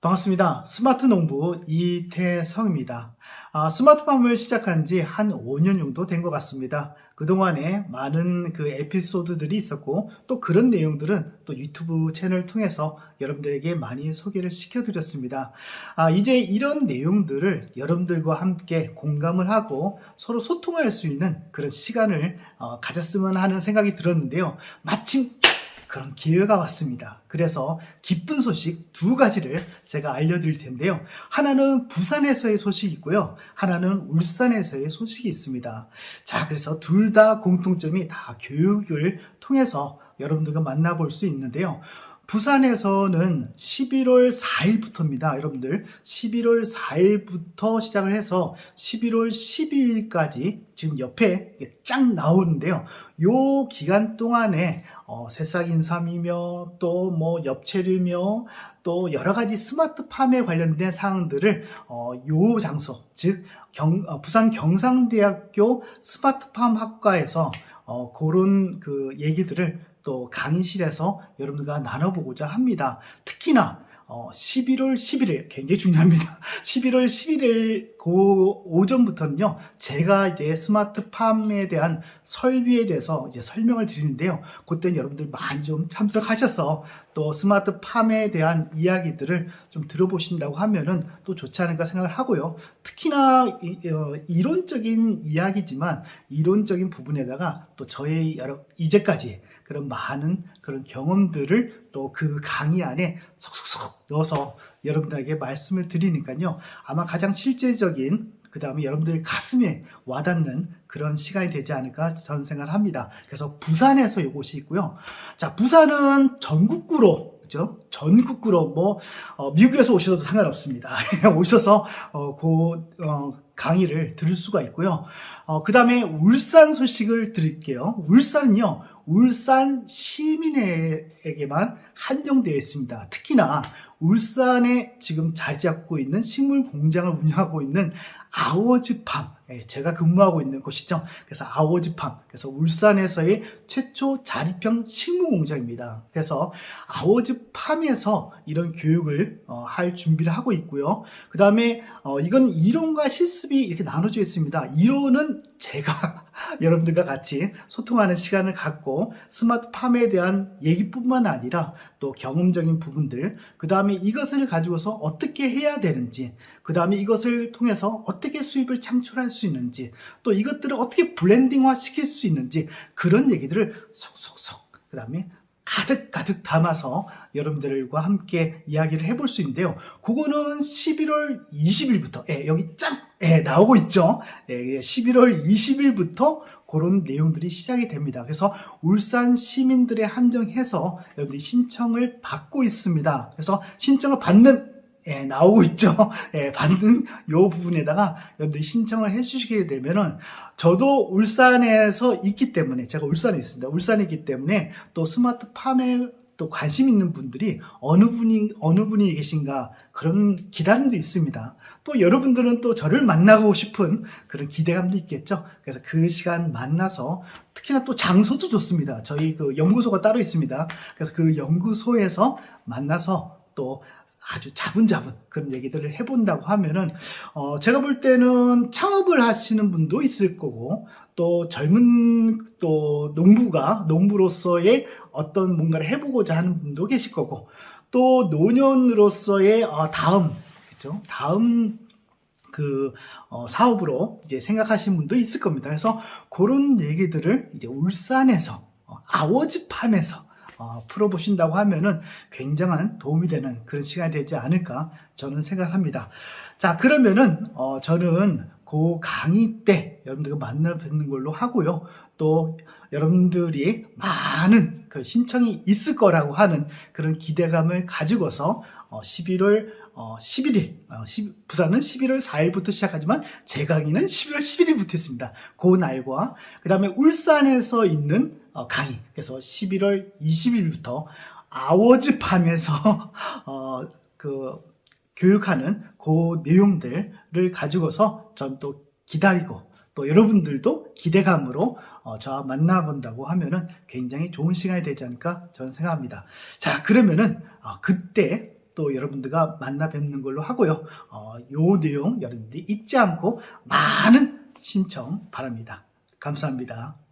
반갑습니다. 스마트 농부 이태성입니다. 아, 스마트팜을 시작한 지 한 5년 정도 된 것 같습니다. 그동안에 많은 그 에피소드들이 있었고 또 그런 내용들은 또 유튜브 채널 통해서 여러분들에게 많이 소개를 시켜드렸습니다. 아, 이제 이런 내용들을 여러분들과 함께 공감을 하고 서로 소통할 수 있는 그런 시간을 어, 가졌으면 하는 생각이 들었는데요. 마침 그런 기회가 왔습니다. 그래서 기쁜 소식 두 가지를 제가 알려드릴 텐데요. 하나는 부산에서의 소식이 있고요. 하나는 울산에서의 소식이 있습니다. 자, 그래서 둘 다 공통점이 다 교육을 통해서 여러분들과 만나볼 수 있는데요. 부산에서는 11월 4일부터입니다. 여러분들 11월 4일부터 시작을 해서 11월 12일까지 지금 옆에 쫙 나오는데요. 요 기간 동안에 어, 새싹 인삼이며 또 뭐 엽채류며 또 여러 가지 스마트팜에 관련된 사항들을 어, 요 장소 즉 경- 어, 부산 경상대학교 스마트팜 학과에서 어, 그런 그 얘기들을 또 강의실에서 여러분들과 나눠보고자 합니다. 특히나 어, 11월 11일 굉장히 중요합니다. 11월 11일 그 오전부터는요. 제가 이제 스마트팜에 대한 설비에 대해서 이제 설명을 드리는데요. 그때는 여러분들 많이 좀 참석하셔서 또 스마트팜에 대한 이야기들을 좀 들어보신다고 하면은 또 좋지 않을까 생각을 하고요. 특히나 이, 어, 이론적인 이야기지만 이론적인 부분에다가 또 저의 여러 이제까지 그런 많은 그런 경험들을 또 그 강의 안에 속속속 넣어서 여러분들에게 말씀을 드리니까요. 아마 가장 실제적인 그 다음에 여러분들 가슴에 와닿는 그런 시간이 되지 않을까 저는 생각을 합니다. 그래서 부산에서 이곳이 있고요. 자, 부산은 전국구로 그죠? 전국구로 뭐 어, 미국에서 오셔도 상관없습니다. 오셔서 어, 그 어, 강의를 들을 수가 있고요. 어, 그 다음에 울산 소식을 드릴게요. 울산은요, 울산 시민에게만 한정되어 있습니다. 특히나 울산에 지금 자리 잡고 있는 식물 공장을 운영하고 있는 아워즈팜, 예, 제가 근무하고 있는 곳이죠. 그래서 아워즈팜, 그래서 울산에서의 최초 자립형 식물 공장입니다. 그래서 아워즈팜에서 이런 교육을 어, 할 준비를 하고 있고요. 그 다음에 어, 이건 이론과 실습이 이렇게 나눠져 있습니다. 이론은 제가 여러분들과 같이 소통하는 시간을 갖고 스마트팜에 대한 얘기뿐만 아니라 또 경험적인 부분들, 그 다음에 이것을 가지고서 어떻게 해야 되는지, 그 다음에 이것을 통해서 어떻게 수입을 창출할 수 있는지, 또 이것들을 어떻게 블렌딩화 시킬 수 있는지, 그런 얘기들을 속속속, 그 다음에 가득 가득 담아서 여러분들과 함께 이야기를 해볼 수 있는데요. 그거는 11월 20일부터 예, 여기 쫙 예, 나오고 있죠. 예, 11월 20일부터 그런 내용들이 시작이 됩니다. 그래서 울산 시민들에 한정해서 여러분들이 신청을 받고 있습니다. 그래서 신청을 받는 예, 나오고 있죠. 예, 받는 요 부분에다가 여러분들이 신청을 해주시게 되면은 저도 울산에서 있기 때문에 제가 울산에 있습니다. 울산에 있기 때문에 또 스마트 팜에 또 관심 있는 분들이 어느 분이 어느 분이 계신가 그런 기다림도 있습니다. 또 여러분들은 또 저를 만나고 싶은 그런 기대감도 있겠죠. 그래서 그 시간 만나서 특히나 또 장소도 좋습니다. 저희 그 연구소가 따로 있습니다. 그래서 그 연구소에서 만나서 또 아주 자분자분 그런 얘기들을 해본다고 하면은 어 제가 볼 때는 창업을 하시는 분도 있을 거고 또 젊은 또 농부가 농부로서의 어떤 뭔가를 해보고자 하는 분도 계실 거고 또 노년으로서의 어, 다음 그죠 다음 그 어, 사업으로 이제 생각하시는 분도 있을 겁니다. 그래서 그런 얘기들을 이제 울산에서 어, 아워즈팜에서 어, 풀어보신다고 하면은 굉장한 도움이 되는 그런 시간이 되지 않을까 저는 생각합니다. 자 그러면은 어, 저는 그 강의 때 여러분들과 만나 뵙는 걸로 하고요. 또 여러분들이 많은 그 신청이 있을 거라고 하는 그런 기대감을 가지고서 어, 11월 어, 11일, 어, 10 부산은 11월 4일부터 시작하지만 제 강의는 11월 11일부터 했습니다. 그 날과 그 다음에 울산에서 있는 어, 강의, 그래서 11월 20일부터 아워즈팜에서 어, 그 교육하는 그 내용들을 가지고서 전 또 기다리고 또 여러분들도 기대감으로 어, 저와 만나본다고 하면은 굉장히 좋은 시간이 되지 않을까 저는 생각합니다. 자, 그러면은 어, 그때 또 여러분들과 만나 뵙는 걸로 하고요. 어, 요 내용 여러분들이 잊지 않고 많은 신청 바랍니다. 감사합니다.